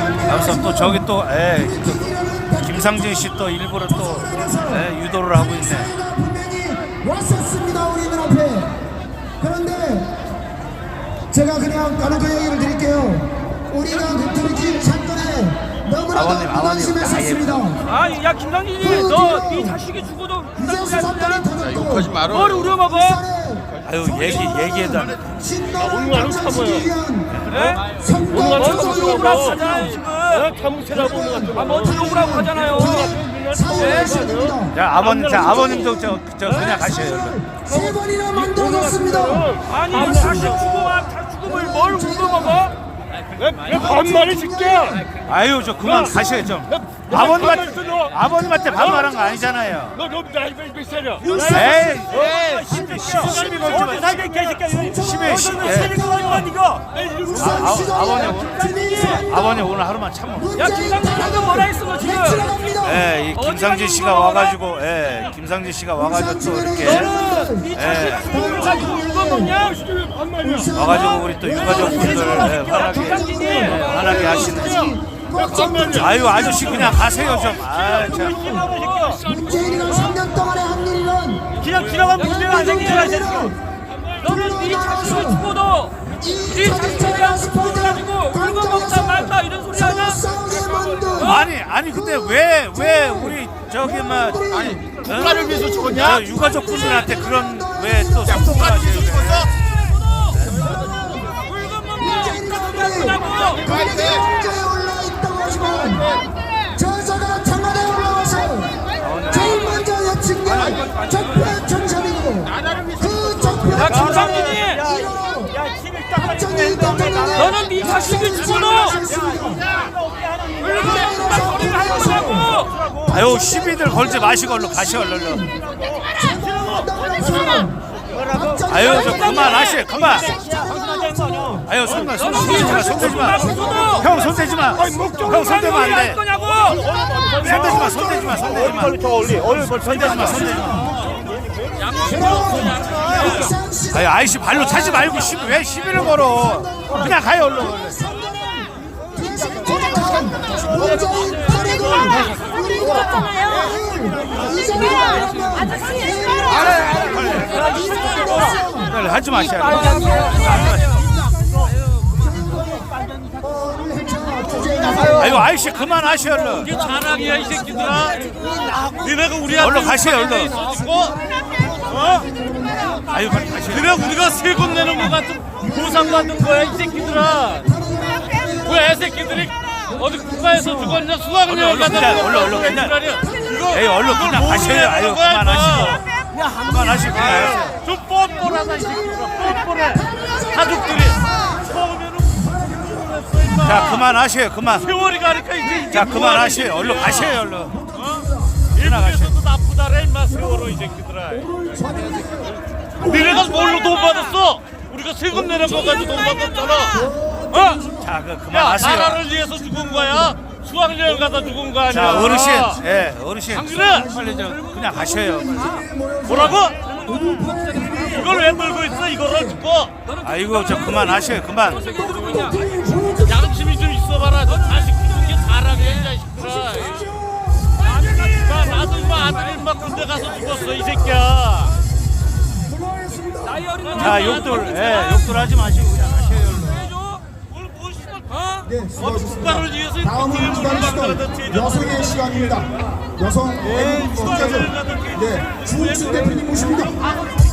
여기서 또 저기 또 에, 또 김상진 씨 또 일부러 또 에, 유도를 하고 있네. 왔었습니다 우리 눈 앞에 그런데 제가 그냥 까놓고 얘기를 드릴게요 우리가 그토록 사건에 너무나도 아버님, 아버님, 무관심했었습니다 아, 야 김상진이 너 네 자식이 죽어도 이제 그냥 수사권이 그냥 터졌고 말어. 뭘 우려먹어? 아유 얘기 얘기해도 안 돼. 당장시키기 위한 예? 선거 어떻게 조성이 욕을 일어났습니다. 하잖아요 지금 오는 것 같은 아, 욕을 하고 하잖아요 자 아버님 자 아버님도 저, 저 그냥 가셔요. 세 번이나 만들어졌습니다 아니 뭐 자식 죽으면 다 죽음을 뭘 우려먹어? 왜 반말을 짓게? 아유 저 그만 가셔요 좀. 아버님한테 아버님한테 반말한 거 아니잖아요. 너너 나이 몇 살이야? 에이 시비 시비 걸지 마. 살게 개새끼야 시비 시. 예. 살게만 이거 아, 아버님 아버님 오늘 하루만 참어. 야 김상진 방금 뭐라 했어 너 지금 예, 이 김상진 씨가 와가지고, 예, 김상진 씨가 와가지고 또 이렇게 너는 네 자식이 죽음을 가지고 울거먹냐? 와가지고 우리 또 유가족 분들 예, 화나게, 예, 화나게 하시는. 아유 아저씨 그냥 가세요 좀. 아 참. 문재인이가 3년 동안에 한 일은 그냥 지나가면 문제가 안 생겨야 돼 너는 네 자식이 죽어도 네 자식에 대한 스포를 가지고 울거먹다 말다 이런 소리 하냐? 싸우게 만든 아니 아니 근데 왜 왜 우리 저기 막 아니 국가를 위해서 죽었냐? 유가족 분들한테 그런 왜또 속속을 하 세요? 문제에 올라 있다고 하지만 저자가 청와대에 올라와서 제일 먼저 여친 게 적폐 청산이고 그 적폐 야 김상진이 박정희 대통령의 너는 네 하는 거라고 아유 시비들 걸지 마시고 얼른 가시오 얼른. 아유 저 그만하시 그만. 아유 손만 손 손대지 마 손대지 마. 형 손 대지 마. 형 손 대면 안 돼. 거냐고 손 대지 마 손 대지 마 손 대지 마. 더 올리. 얼른 손대지 마 손 대지 마. 아유 아이씨 발로 차지 말고 시, 왜 시비를 걸어? 그냥 가요 얼른 빨리 하지 마시야. 아유 아이씨 그만하시 얼른. 자랑이야 이 새끼들아 니네가 우리한테 얼른 가세요 얼른. 있어주고 아유 빨리 가시오. 그래 우리가 세금 내는 거 같은 보상 받는 거야 이 새끼들아 왜 애새끼들이 어디 국가에서 죽었냐 수학여행 얼른, 가다 그냥, 얼른, 얼른, 그냥. 에이 얼른 그냥 가세요. 아유 그만하시고. 그만 하시고 그냥. 좀 뻔뻔하다 이 새끼들아 뻔뻔해 가족들이 자 그만하세요 그만. 세월이 가니까 이제 자 그만하세요. 얼른 가세요 얼른. 일본에서도 나쁘다래 임마 세월호 이 새끼들아 니네가 뭘로 돈 받았어? 우리가 세금 내는 거 가지고 돈 받았잖아 어? 자그 야 그만하세요. 나라를 위해서 죽은 거야? 수학여행 가다 죽은 거 아니야 자 어르신, 예 어르신. 안 그래? 빨리 저 그냥 가셔요. 뭐라고? 이걸 왜 들고 있어 이거를 듣고 아이고 저 그만하셔요 그만. 양심 군대 가서 죽었어 이 새끼야 자 욕들, 예 욕들 하지 마시고 그냥 가셔요. 얼른. 네, 수고하셨습니다. 국가를 위해서 다음은 이렇게 기다리시던 기다리시던 여성의 시간입니다. 여성 애국 국가죠. 네, 주옥순 대표님 모십니다.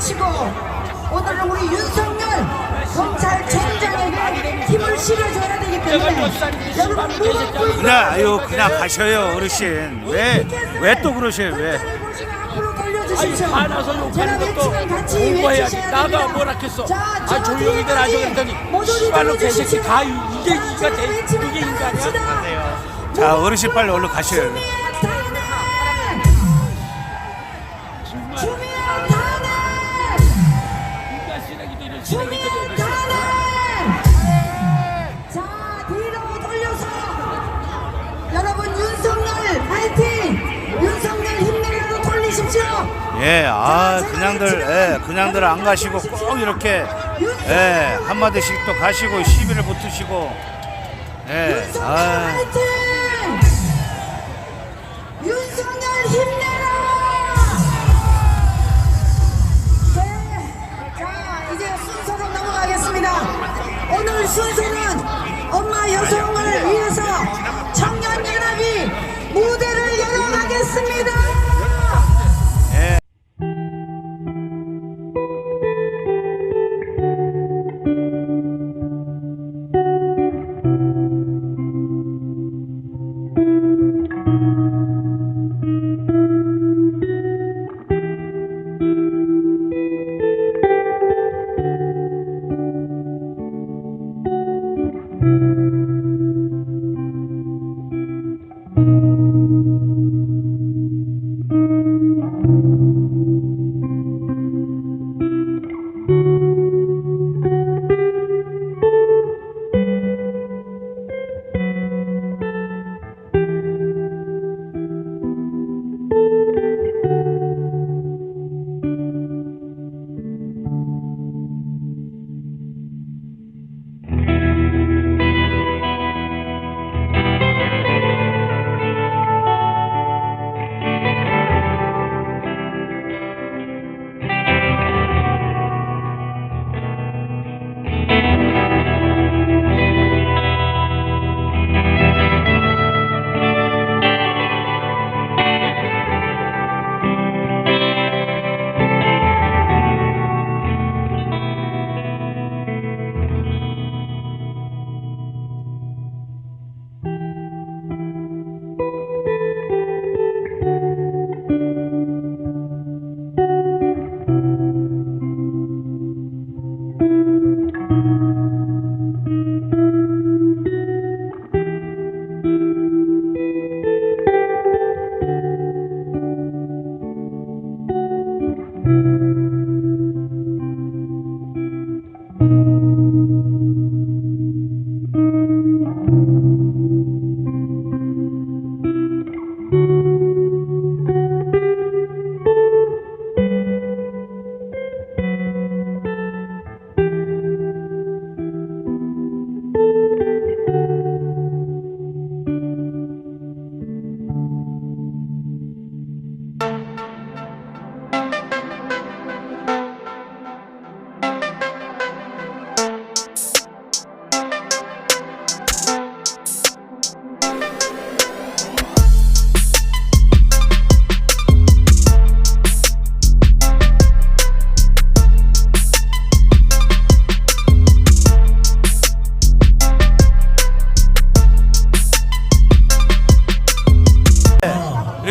외치고 오늘은 우리 윤석열 검찰총장에게 힘을 실어줘야 되기 때문에 여러분 무릎 꿇고 그냥 아유 그냥 가셔요 어르신. 왜 왜 또 그러셔요 왜? 검찰을 보시면 앞으로 돌려주십시오. 화나서 욕하는 제가 것도 외치면 같이 공부해야지. 외치셔야 나도 됩니다. 뭐라 했어. 자, 아, 저 조용히들 하죠. 뒤에까지 그랬더니 모조리 씨발로 개새끼 돌려주십시오. 다 이게 이가 제가 돼. 외치면 이게 다 인간이야. 합시다. 자 어르신 빨리 얼른 가셔요. 예, 아, 그냥들, 예, 그냥들 안 가시고 꼭 이렇게, 예, 한마디씩 또 가시고 시비를 붙으시고, 예, 아! 네, 순서는 엄마 여성을 위해서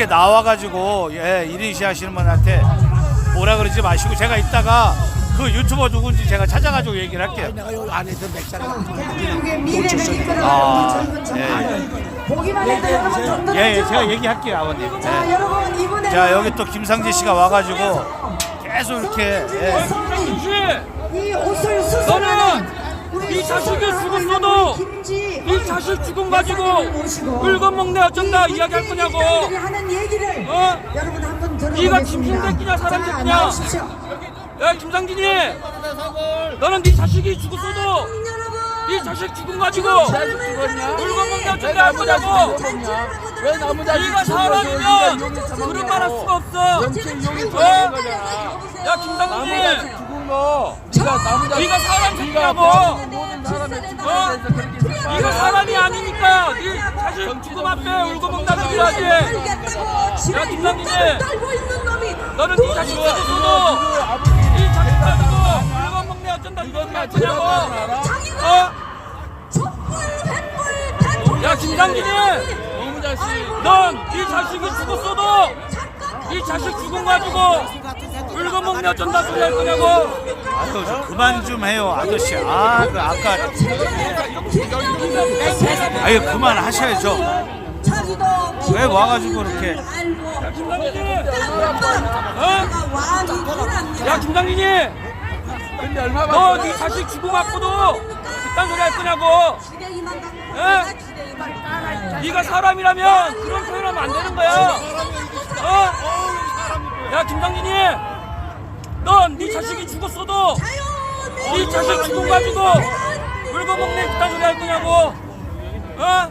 이렇게 나와가지고 예, 1인시 하시는 분한테 뭐라 그러지 마시고 제가 이따가 그 유튜버 누군지 제가 찾아가지고 얘기를 할게요. 대한민국의 미래를 이끌어가는 아, 우리 젊은 예. 청년. 보기만 해도 여러분 든든하죠? 예, 예, 제가 얘기할게요, 아버님. 자 예. 여러분 이번에 자, 여기 또 김상재 씨가 와가지고 계속 이렇게 예. 이 옷을 수선하는 너는 우리 이 자식이 수선하는 죽었어도 이 자식 죽음 가지고 물건 먹네 어쩐다 이 이야기할 거냐고. 일당들이 하는 얘기를 어? 여러분 한번 들어보겠습니다. 네가 짐승 새끼냐, 사람 자, 새끼냐? 나오십시오. 야 김상진이. 너는 네 자식이 죽었어도 네 자식 죽음 가지고 물건 먹네 어쩐다 할 거냐고. 왜 너무 네가 사람이면 그런 말 할 수가 없어. 어? 야 김상진이. 네가 사람 새끼라고 네 자식 죽음 앞에 울고 먹다는 소리 하지 야 김상진이 너는 네 자식 죽었어도 네 자식 가지고 물건 먹네 어쩐다. 이건 할 거냐고. 어? 야 김상진이 넌네 자식이 죽었어도 네 자식 죽음 가지고 물건 먹네 어쩐다 소리 할 거냐고 아유, 저 그만 좀 해요, 아저씨. 아, 그 아까 아유, 그만 하셔야죠. 왜 와가지고 이렇게 어? 야 김상진이 너네 자식 죽음 맞고도 그딴 소리 할 거냐고 에? 네가 사람이라면 그런 표현하면 안 되는 거야 어? 야 김상진이 넌 네 자식이 죽었어도 네 자식 죽은 가지고 물고 먹네 그딴 소리 할 거냐고 어?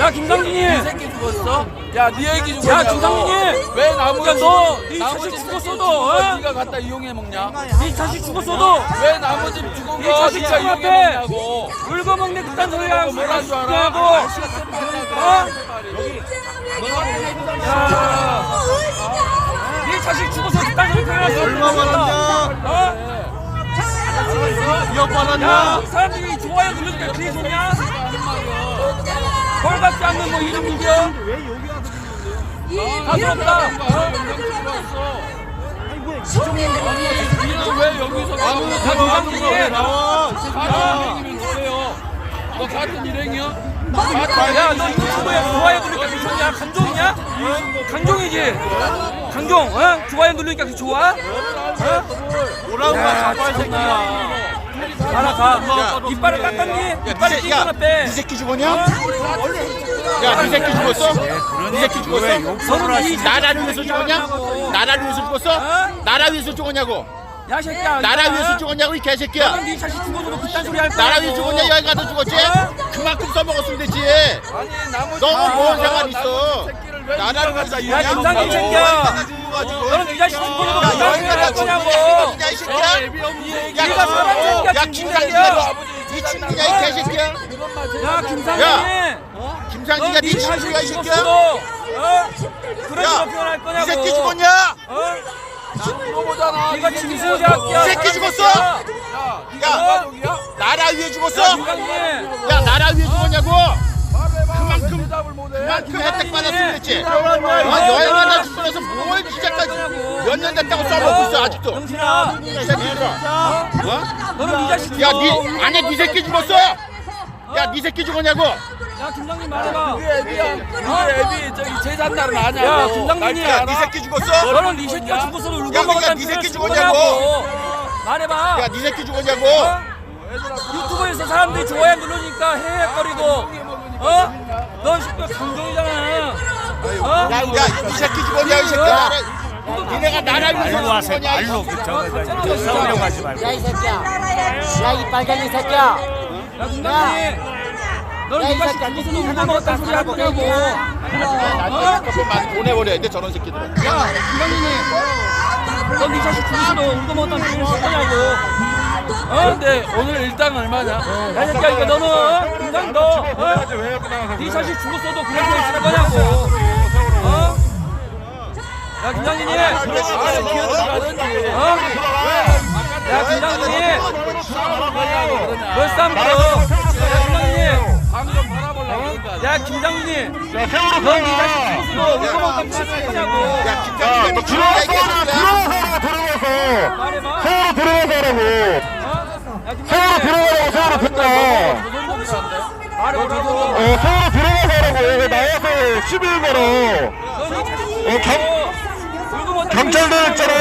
야 김상진이 이 새끼 죽었어? 야, 네 얘기 죽었냐고. 야 김상진이 왜 나머지 야, 너, 네 자식 죽었어도, 어? 네가 갖다 이용해 먹냐? 네 자식 죽었어도 왜 나머지 죽은 네 거 자식 네가 죽은 이용해 앞에 먹냐고? 물고 먹네 그딴 소리 줄 알아? 거냐고 어? 얼마 받았냐? 어? 야, 사람들이 좋아요 누르니까 그게 좋냐? 벌받지 않는 뭐 이름 이겨? 다 부럽다. 니는 왜 여기서 나오는 야, 김상진이. 같은 일행이면 뭐예요? 너 같은 일행이야? 야, 너 유튜브에 좋아요 누르니까 좋냐? 강종이냐? 강종이지? 강종, 어? 좋아요 누르니까 그게 좋아? 어? 오라고 가 새끼야 가라, 가. 이빨을 깎았니? 이빨을 끼거나 빼. 이 새끼 죽었냐? 야, 이 새끼 죽었어? 이 새끼 죽었어? 너는 이 나라를 위해서 죽었냐? 나라를 위해서 죽었어? 어? 나라 위해서 죽었냐고? 야, 새끼야. 나라. 위해서 죽었냐고 이 개새끼야? 네 자식 죽어도 그딴 소리 할 거야. 나라 위해서 죽었냐? 여기 가서 죽었지? 그만큼 써먹었으면 됐지. 아니, 나머지 너무 뭔다 상관 있어? 나라를 위해서 야, 김상진 새끼야. 너는 네 자식 죽어도 야, 그딴 소리 할 거냐고. 이 새끼야? 야, 네가 사람 새끼야, 야. 김상진이야. 네 친구냐 이 개새끼야? 야, 김상진이. 김상진이가 네네 친구야 이 새끼야? 어? 그런 야, 식으로 표현할 이 거냐고. 새끼 죽었냐? 어? 네가 진수자학이야. 이 새끼 죽었어? 야? 나라 위에 죽었어? 야, 나라 위에 죽었냐고? 그만큼? 그만큼 혜택 받았으면 됐지. 야, 아, 가다 죽고나서 뭘 시작까지 몇 년 됐다고 써먹고 있어 아직도. 영신아, 이 새끼들아. 뭐? 너는 네 자식 야. 니 안에 네 새끼 죽었어? 야, 네 새끼 죽었냐고? 야, 김상진 말해봐. 그게 애비야. 그게 애비 저기 제삿날은 아냐? 야, 김상진이. 야, 네 새끼 죽었어? 너는 네 새끼가 죽었어도 울고 야, 그러니까 먹었다는 네 새끼 쓴 죽었냐고. 말해봐. 야, 네 새끼 죽었냐고? 어? 유튜브에서 사람들이 좋아요 누르니까 헤헤거리고 어? 넌 새끼 강종이잖아 어? 야, 야, 네 새끼 죽었냐, 이 새끼야? 니네가 나라 위해서 말로 하세요 말로 새끼. 저거 싸우려고 하지 말고 야 이 새끼야 야 이 빨갱이 새끼야 야 김상진 너는 야, 이 죽었어도 니 울고 먹었다는 소리 할 거냐고 나한테 조금 많이 보내버려야 돼, 저런 새끼들은. 야 김상진이 넌네 자식 죽었어도 울고 먹었다는 소리 할 거냐고 어? 근데 오늘 일당 얼마냐? 야 새끼야 이거 너는 김상진 너 어? 네 자식 죽었어도 그런 소리 쓸 거냐고 어? 야 기어들어가든지. 어? 야 싸움 들어 야 김상진이 바라보려니까. 야 김장민이 자식 울고 먹었다는 소리 할 거냐고 야, 너 죽었냐, 이 개새끼야? 말해봐 서울로 들어가서 하라고. 야 서울로 김장민이 들어가라고 서울로 듣다. 말해보라고 어, 서울로 들어가서 하라고. 왜 나와서 시비를 걸어. 자식 어, 죽었어 울고 경찰들 소리 있잖아.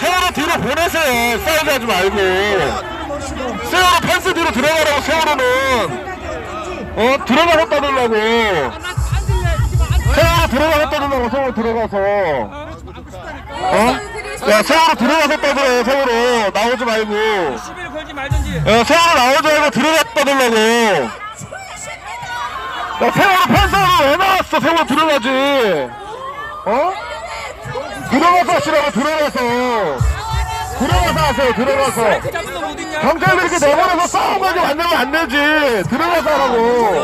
서울로 뒤로 보내세요. 싸우게 하지 말고. 세월호 펜스 뒤로 들어가라고, 세월호는. 어, 들어가서 떠들라고. 세월호 들어가서 떠들라고, 세월호 들어가서. 어? 야, 세월호 들어가서 떠들어, 세월호. 나오지 말고. 시비를 걸지 말든지 야, 세월호 나오지 말고 들어갔다 들라고. 야, 세월호 펜스로 왜 나왔어? 세월호 들어가지. 어? 들어가서 하시라고, 들어가서. 들어가서 하세요, 들어가서. 그 잡은 놈 어딨냐 경찰들 이렇게 내버려서 싸움 가지고 만들면 안 되지. 들어가서 하라고.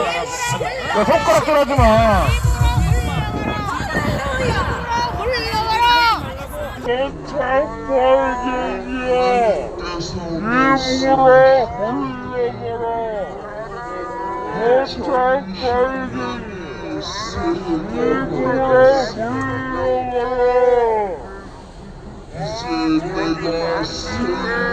야, 손가락 떨어지 마.